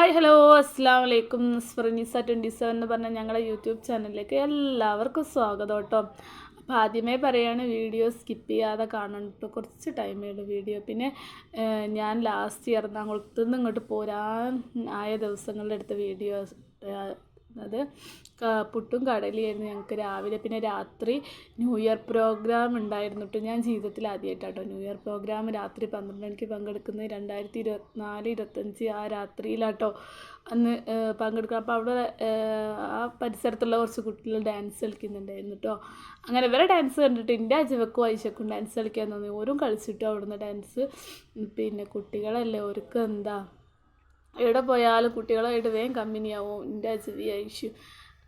Hi hello അസ്സാം വലൈക്കും സ്പ്രിനിസ twenty seven എന്ന് പറഞ്ഞ ഞങ്ങളുടെ യൂട്യൂബ് ചാനലിലേക്ക് എല്ലാവർക്കും സ്വാഗതം കേട്ടോ. അപ്പോൾ ആദ്യമേ പറയുകയാണ് വീഡിയോ സ്കിപ്പ് ചെയ്യാതെ കാണണം കുറച്ച് ടൈമേ വീഡിയോ പിന്നെ ഞാൻ ലാസ്റ്റ് എറണാകുളത്ത് നിന്ന് ഇങ്ങോട്ട് പോരാൻ ആയ ദിവസങ്ങളിലെടുത്ത വീഡിയോ അത് പുട്ടും കടലയായിരുന്നു ഞങ്ങൾക്ക് രാവിലെ. പിന്നെ രാത്രി ന്യൂ ഇയർ പ്രോഗ്രാം ഉണ്ടായിരുന്നു കേട്ടോ ഞാൻ ജീവിതത്തിൽ ആദ്യമായിട്ടാട്ടോ ന്യൂ ഇയർ പ്രോഗ്രാം രാത്രി പന്ത്രണ്ട് മണിക്ക് പങ്കെടുക്കുന്നത്. രണ്ടായിരത്തി ഇരുപത്തിനാല് ഇരുപത്തഞ്ച് ആ രാത്രിയിലാട്ടോ അന്ന് പങ്കെടുക്കുക അപ്പോൾ അവിടെ ആ പരിസരത്തുള്ള കുറച്ച് കുട്ടികൾ ഡാൻസ് കളിക്കുന്നുണ്ടായിരുന്നു കേട്ടോ അങ്ങനെ ഇവരെ ഡാൻസ് കണ്ടിട്ട് എന്റെ അജവക്കും ഐശക്കും ഡാൻസ് കളിക്കാൻ തോന്നി. ഓരും കളിച്ചിട്ടോ അവിടുന്ന് ഡാൻസ് പിന്നെ കുട്ടികളല്ലേ ഓർക്ക് എന്താ എവിടെ പോയാലും കുട്ടികളായിട്ട് വേഗം കമ്പനിയാവും. എന്റെ ചെറിയ ഇഷ്യൂ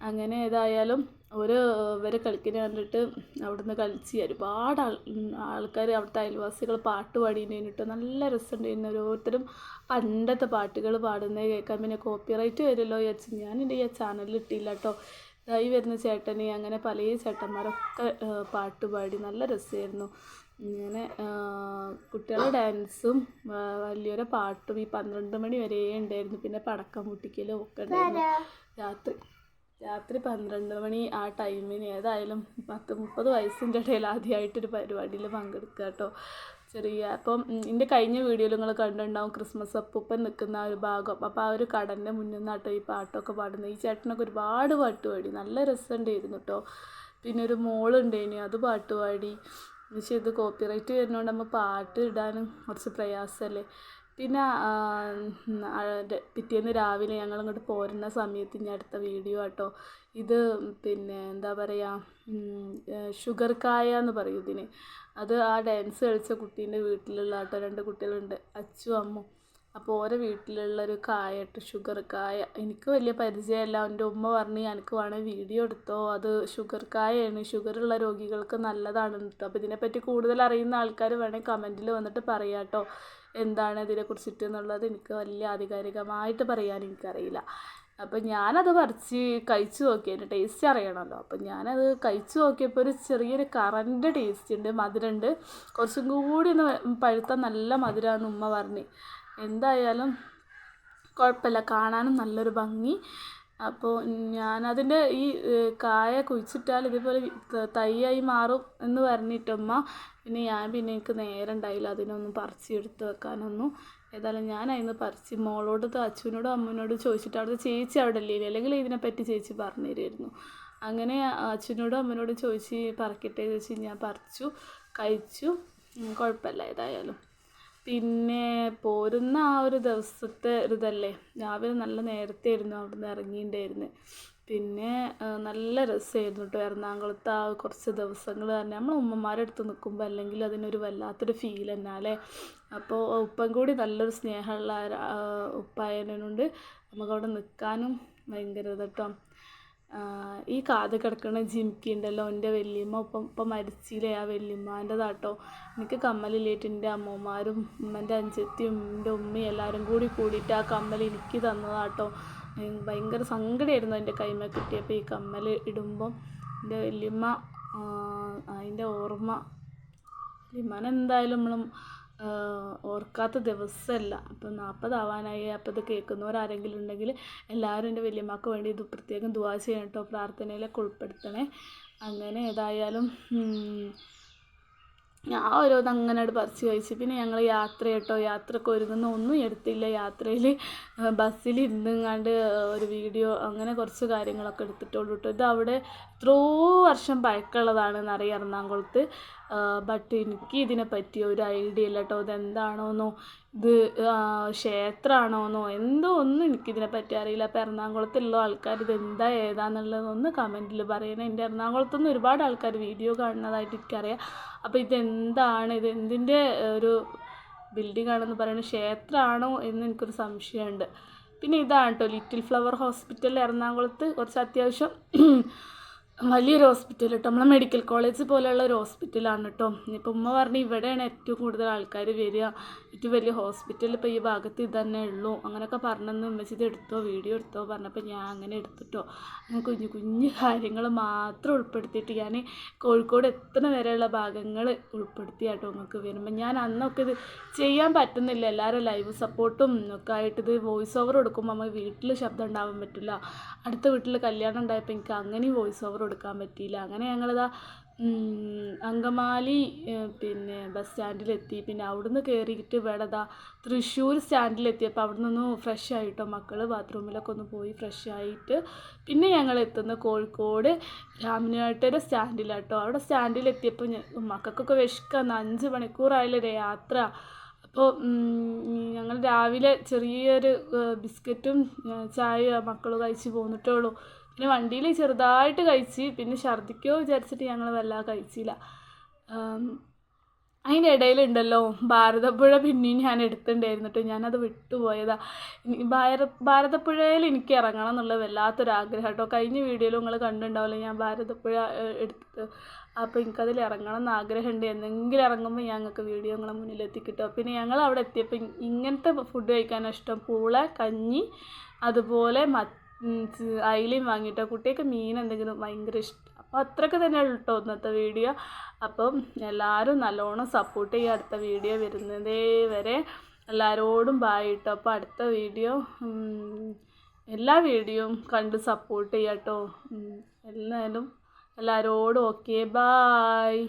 അങ്ങനെ ഏതായാലും ഒരു ഇവരെ കളിക്കുന്ന കണ്ടിട്ട് അവിടുന്ന് കളിച്ച് ഒരുപാട് ആൾ ആൾക്കാർ അവിടുത്തെ അയൽവാസികൾ പാട്ട് പാടിയിട്ട് നല്ല രസമുണ്ടായിരുന്നു. ഓരോരുത്തരും പണ്ടത്തെ പാട്ടുകൾ പാടുന്നത് കേൾക്കാൻ പിന്നെ കോപ്പിറൈറ്റ് വരുമല്ലോ വിചാരിച്ച്. ഞാൻ എന്റെ ഈ ചാനലിൽ ഇട്ടില്ല കേട്ടോ ഇതായി വരുന്ന ചേട്ടനെ അങ്ങനെ പല ചേട്ടന്മാരൊക്കെ പാട്ട് പാടി നല്ല രസമായിരുന്നു. ഇങ്ങനെ കുട്ടികളുടെ ഡാൻസും വലിയൊരു പാട്ടും ഈ പന്ത്രണ്ട് മണി വരെ ഉണ്ടായിരുന്നു. പിന്നെ പടക്കം പൊട്ടിക്കലും ഒക്കെ ഉണ്ടായിരുന്നു. രാത്രി രാത്രി പന്ത്രണ്ട് മണി ആ ടൈമിന് ഏതായാലും പത്ത് മുപ്പത് വയസ്സിന്റെ ഇടയിൽ ആദ്യമായിട്ടൊരു പരിപാടിയിൽ പങ്കെടുക്കുക കേട്ടോ. ചെറിയ അപ്പം എന്റെ കഴിഞ്ഞ വീഡിയോയിൽ നിങ്ങൾ കണ്ടിട്ടുണ്ടാവും ക്രിസ്മസ് അപ്പൂപ്പൻ നിൽക്കുന്ന ഒരു ഭാഗം. അപ്പോൾ ആ ഒരു കടന്റെ മുന്നിൽ നിന്നാട്ടോ ഈ പാട്ടൊക്കെ പാടുന്നത്. ഈ ചേട്ടനൊക്കെ ഒരുപാട് പാട്ട് പാടി. നല്ല രസമുണ്ടായിരുന്നു കേട്ടോ. പിന്നെ ഒരു മോളുണ്ടായിരുന്നു അത് പാട്ട് പാടി. പക്ഷേ ഇത് കോപ്പിറൈറ്റ് വരുന്നതുകൊണ്ട് നമ്മൾ പാട്ട് ഇടാനും കുറച്ച് പ്രയാസമല്ലേ പിന്നെ പിറ്റേന്ന് രാവിലെ ഞങ്ങൾ ഇങ്ങോട്ട് പോരുന്ന സമയത്ത് ഞാൻ അടുത്ത വീഡിയോ ആട്ടോ. ഇത് പിന്നെ എന്താ പറയുക ഷുഗർ കായ എന്ന് പറയും ഇതിന്. അത് ആ ഡാൻസ് കളിച്ച കുട്ടീന്റെ വീട്ടിലുള്ള ആട്ടോ. രണ്ട് കുട്ടികളുണ്ട് അച്ചു അമ്മു. അപ്പോൾ ഓരോ വീട്ടിലുള്ളൊരു കായ കേട്ടോ ഷുഗർ കായ എനിക്ക് വലിയ പരിചയമല്ല. എന്റെ ഉമ്മ പറഞ്ഞ് എനിക്ക് വേണേൽ വീഡിയോ എടുത്തോ. അത് ഷുഗർ കായയാണ് ഷുഗറുള്ള രോഗികൾക്ക് നല്ലതാണ് കേട്ടോ അപ്പോൾ ഇതിനെപ്പറ്റി കൂടുതൽ അറിയുന്ന ആൾക്കാർ വേണേൽ കമന്റിൽ വന്നിട്ട് പറയാം കേട്ടോ എന്താണ് ഇതിനെക്കുറിച്ചിട്ട് എന്നുള്ളത് എനിക്ക് വലിയ ആധികാരികമായിട്ട് പറയാൻ എനിക്കറിയില്ല. അപ്പം ഞാനത് പറിച്ച് കഴിച്ചു നോക്കി അതിന്റെ ടേസ്റ്റ് അറിയണമല്ലോ അപ്പം ഞാനത് കഴിച്ചു നോക്കിയപ്പോൾ ഒരു ചെറിയൊരു കറന്റെ ടേസ്റ്റ് ഉണ്ട് മധുരമുണ്ട് കുറച്ചും കൂടി ഒന്ന് പഴുത്ത നല്ല മധുരമാണ് ഉമ്മ പറഞ്ഞ്. എന്തായാലും കുഴപ്പമില്ല. കാണാനും നല്ലൊരു ഭംഗി. അപ്പോൾ ഞാനതിന്റെ ഈ കായ കുഴിച്ചിട്ടാൽ ഇതുപോലെ തൈയായി മാറും എന്ന് പറഞ്ഞിട്ടമ്മ പിന്നെ ഞാൻ പിന്നെ എനിക്ക് നേരം ഉണ്ടായില്ല. അതിനൊന്നും പറിച്ച് എടുത്ത് വെക്കാനൊന്നും. ഏതായാലും ഞാൻ അതിന് പറിച്ച് മോളോട് അച്ഛനോടും അമ്മനോടും ചോദിച്ചിട്ട് അവിടുത്തെ ചേച്ചി അവിടെ ഇല്ലേ അല്ലെങ്കിൽ ഇതിനെപ്പറ്റി ചേച്ചി പറഞ്ഞു തരുമായിരുന്നു അങ്ങനെ അച്ഛനോടും അമ്മനോടും ചോദിച്ച് പറിക്കട്ടെ ചോദിച്ച് ഞാൻ പറിച്ചു കഴിച്ചു. കുഴപ്പമില്ല. ഏതായാലും പിന്നെ പോരുന്ന ആ ഒരു ദിവസത്തെ ഒരു ഇതല്ലേ രാവിലെ നല്ല നേരത്തെ ആയിരുന്നു അവിടുന്ന് ഇറങ്ങിയിട്ടുണ്ടായിരുന്നു പിന്നെ നല്ല രസമായിരുന്നു കേട്ടോ എറണാകുളത്ത് ആ കുറച്ച് ദിവസങ്ങൾ തന്നെ. നമ്മൾ ഉമ്മമാരുടെ അടുത്ത് നിൽക്കുമ്പോൾ അല്ലെങ്കിൽ അതിനൊരു വല്ലാത്തൊരു ഫീൽ തന്നെ അല്ലേ? അപ്പോൾ ഉപ്പം കൂടി നല്ലൊരു സ്നേഹമുള്ള ഉപ്പായനുണ്ട് നമുക്കവിടെ നിൽക്കാനും ഭയങ്കര ഇതട്ടോ ഈ കാത് കിടക്കുന്ന ജിമിക്കി ഉണ്ടല്ലോ എന്റെ വല്യമ്മ ഇപ്പം ഇപ്പം മരിച്ചില്ലേ ആ വല്യമ്മാന്റെതാട്ടോ എനിക്ക് കമ്മലില്ലേറ്റ് എന്റെ അമ്മമാരും ഉമ്മന്റെ അഞ്ചത്തിയും എന്റെ ഉമ്മയും എല്ലാവരും കൂടി കൂടിയിട്ട് ആ കമ്മൽ എനിക്ക് തന്നതാട്ടോ. ഭയ- ഭയങ്കര സങ്കടമായിരുന്നു എന്റെ കൈമ കിട്ടിയപ്പോൾ ഈ കമ്മൽ ഇടുമ്പം. എന്റെ വല്യമ്മ അതിന്റെ ഓർമ്മ. വല്യമ്മാനെ നമ്മളും നമ്മൾ ഓർക്കാത്ത ദിവസമല്ല. അപ്പം നാൽപ്പതാവാനായി അപ്പോൾ ഇത് കേൾക്കുന്നവരാരെങ്കിലും ഉണ്ടെങ്കിൽ എല്ലാവരും എന്റെ വലിയമ്മക്ക് വേണ്ടി ഇത് പ്രത്യേകം ദുവാ ചെയ്യണം കേട്ടോ. പ്രാർത്ഥനയിലൊക്കെ ഉൾപ്പെടുത്തണേ. അങ്ങനെ ഏതായാലും ഞാൻ ഓരോന്ന് അങ്ങനെ പറിച്ച് കഴിച്ച്. പിന്നെ ഞങ്ങൾ യാത്ര കേട്ടോ. യാത്രയ്ക്ക് ഒരുങ്ങുന്ന ഒന്നും എടുത്തില്ല. യാത്രയിൽ ബസ്സിൽ ഇരുന്നുങ്ങാണ്ട് ഒരു വീഡിയോ അങ്ങനെ കുറച്ച് കാര്യങ്ങളൊക്കെ എടുത്തിട്ടുള്ളൂ കേട്ടോ. ഇത് അവിടെ എത്രയോ വർഷം പഴക്കമുള്ളതാണ് നിറയെ എറണാകുളത്ത്. ബട്ട് എനിക്ക് ഇതിനെ പറ്റിയ ഒരു ഐഡിയ ഇല്ല കേട്ടോ ഇതെന്താണോന്നോ ഇത് ക്ഷേത്രമാണോന്നോ എന്തോ ഒന്നും എനിക്കിതിനെ പറ്റി അറിയില്ല. അപ്പോൾ എറണാകുളത്തുള്ള ആൾക്കാർ ഇത് എന്താ ഏതാന്നുള്ളതൊന്ന് കമന്റിൽ പറയണേ. എന്റെ എറണാകുളത്തുനിന്ന് ഒരുപാട് ആൾക്കാർ വീഡിയോ കാണുന്നതായിട്ട് എനിക്കറിയാം. അപ്പോൾ ഇതെന്താണ് ഇത് എന്തിന്റെ ഒരു ബിൽഡിംഗ് ആണെന്ന് പറയുന്നത് ക്ഷേത്രമാണോ എന്ന് എനിക്കൊരു സംശയമുണ്ട്. പിന്നെ ഇതാണ് കേട്ടോ ലിറ്റിൽ ഫ്ലവർ ഹോസ്പിറ്റൽ എറണാകുളത്ത് കുറച്ച് അത്യാവശ്യം വലിയൊരു ഹോസ്പിറ്റൽ കേട്ടോ നമ്മളെ മെഡിക്കൽ കോളേജ് പോലെയുള്ള ഒരു ഹോസ്പിറ്റലാണ് കേട്ടോ ഇനിയിപ്പോൾ ഉമ്മ പറഞ്ഞ് ഇവിടെയാണ് ഏറ്റവും കൂടുതൽ ആൾക്കാർ വരിക. ഏറ്റവും വലിയ ഹോസ്പിറ്റൽ ഇപ്പോൾ ഈ ഭാഗത്ത് ഇത് തന്നെ ഉള്ളൂ. അങ്ങനെയൊക്കെ പറഞ്ഞെന്ന് ഉമ്മച്ചി ഇത് എടുത്തോ വീഡിയോ എടുത്തോ പറഞ്ഞപ്പോൾ ഞാൻ അങ്ങനെ എടുത്തിട്ടോ. അങ്ങനെ കുഞ്ഞു കുഞ്ഞു കാര്യങ്ങൾ മാത്രം ഉൾപ്പെടുത്തിയിട്ട് ഞാൻ കോഴിക്കോട് എത്ര വരെയുള്ള ഭാഗങ്ങൾ ഉൾപ്പെടുത്തി കേട്ടോ നിങ്ങൾക്ക് വരുമ്പോൾ ഞാൻ അന്നൊക്കെ ഇത് ചെയ്യാൻ പറ്റുന്നില്ല. എല്ലാവരും ലൈവ് സപ്പോർട്ടും ഒക്കെ ആയിട്ട് ഇത് വോയിസ് ഓവർ കൊടുക്കുമ്പോൾ നമുക്ക് വീട്ടിൽ ശബ്ദം ഉണ്ടാവാൻ പറ്റില്ല. അടുത്ത വീട്ടിൽ കല്യാണം ഉണ്ടായപ്പോൾ എനിക്ക് അങ്ങനെയും വോയിസ് ഓവർ കൊടുക്കാൻ പറ്റിയില്ല. അങ്ങനെ ഞങ്ങളിതാ അങ്കമാലി പിന്നെ ബസ് സ്റ്റാൻഡിലെത്തി പിന്നെ അവിടുന്ന് കയറിയിട്ട് ഇവിടെ ദാ തൃശ്ശൂർ സ്റ്റാൻഡിലെത്തിയപ്പോൾ അവിടെ നിന്ന് ഫ്രഷ് ആയിട്ടോ മക്കൾ ബാത്റൂമിലൊക്കെ ഒന്ന് പോയി ഫ്രഷ് ആയിട്ട് പിന്നെ ഞങ്ങൾ എത്തുന്ന കോഴിക്കോട് രാമനാട്ടര സ്റ്റാൻഡിലാട്ടോ അവിടെ സ്റ്റാൻഡിലെത്തിയപ്പോൾ മക്കൾക്കൊക്കെ വിഷക്കാന്ന് അഞ്ച് മണിക്കൂറായാലൊരു യാത്ര. അപ്പോൾ ഞങ്ങൾ രാവിലെ ചെറിയൊരു ബിസ്ക്കറ്റും ചായ മക്കൾ കഴിച്ച് പോന്നിട്ടേ ഉള്ളൂ. പിന്നെ വണ്ടിയിൽ ചെറുതായിട്ട് കഴിച്ച് പിന്നെ ഛർദ്ദിക്കോ വിചാരിച്ചിട്ട് ഞങ്ങൾ വല്ലാതെ കഴിച്ചില്ല. അതിന്റെ ഇടയിലുണ്ടല്ലോ ഭാരതപ്പുഴ പിന്നെയും ഞാൻ എടുത്തിട്ടുണ്ടായിരുന്നു കേട്ടോ ഞാനത് വിട്ടുപോയതാ. ഭാര ഭാരതപ്പുഴയിൽ എനിക്ക് ഇറങ്ങണം എന്നുള്ള വല്ലാത്തൊരാഗ്രഹം കേട്ടോ. കഴിഞ്ഞ വീഡിയോയിൽ നിങ്ങൾ കണ്ടിട്ടുണ്ടാവില്ല ഞാൻ ഭാരതപ്പുഴ എടുത്തത് അപ്പോൾ എനിക്കതിൽ ഇറങ്ങണം എന്ന് ആഗ്രഹമുണ്ട്. എന്തെങ്കിലും ഇറങ്ങുമ്പോൾ ഞങ്ങൾക്ക് വീഡിയോ നിങ്ങളെ മുന്നിലെത്തി കിട്ടും. പിന്നെ ഞങ്ങൾ അവിടെ എത്തിയപ്പോൾ ഇങ്ങനത്തെ ഫുഡ് കഴിക്കാനാണ് ഇഷ്ടം. പൂള കഞ്ഞി അതുപോലെ മ അയിലയും വാങ്ങിയിട്ടോ കുട്ടിയൊക്കെ മീൻ എന്തെങ്കിലും ഭയങ്കര ഇഷ്ടം അപ്പോൾ അത്രയ്ക്ക് തന്നെ ഉള്ളൂ കേട്ടോ ഇന്നത്തെ വീഡിയോ. അപ്പം എല്ലാവരും നല്ലോണം സപ്പോർട്ട് ചെയ്യുക അടുത്ത വീഡിയോ വരുന്നതേ വരെ. എല്ലാവരോടും ബായ് കേട്ടോ അപ്പോൾ അടുത്ത വീഡിയോ എല്ലാ വീഡിയോയും കണ്ട് സപ്പോർട്ട് ചെയ്യാം കേട്ടോ എല്ലാവരും എല്ലാവരോടും ഓക്കെ ബായ്